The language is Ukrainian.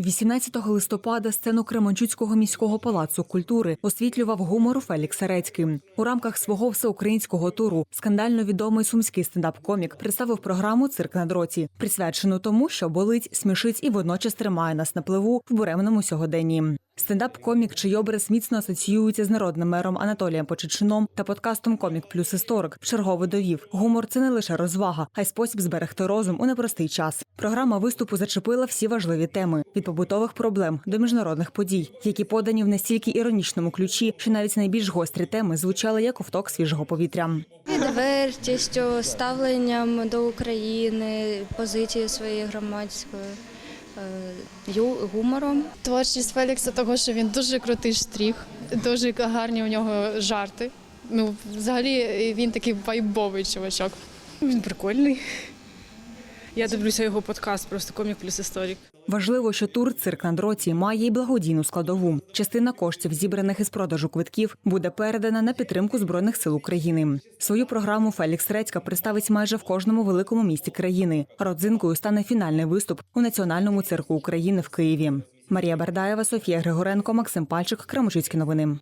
18 листопада сцену Кременчуцького міського палацу культури освітлював гумор Фелікс Серецький. У рамках свого всеукраїнського туру скандально відомий сумський стендап-комік представив програму Цирк на дроті, присвячену тому, що болить, смішить і водночас тримає нас на пливу в буремному сьогоденні. Стендап-комік, чий образ міцно асоціюється з народним мером Анатолієм Почечином та подкастом Комік плюс історик вчергово довів. Гумор це не лише розвага, а й спосіб зберегти розум у непростий час. Програма виступу зачепила всі важливі теми від побутових проблем до міжнародних подій, які подані в настільки іронічному ключі, що навіть найбільш гострі теми звучали як ковток свіжого повітря. Відвертістю, ставленням до України, позицією своєї громадської, е, ю- гумором. Творчість Фелікса, того, що він дуже крутий штрих, дуже гарні у нього жарти. Ну, взагалі, він такий вайбовий чувачок. Він прикольний. Я дивлюся його подкаст, просто комік плюс історик. Важливо, що тур цирк на дроті має й благодійну складову. Частина коштів, зібраних із продажу квитків, буде передана на підтримку збройних сил України. Свою програму Фелікс Рецька представить майже в кожному великому місті країни. Родзинкою стане фінальний виступ у національному цирку України в Києві. Марія Бердаєва, Софія Григоренко, Максим Пальчик, Крамочицькі новини.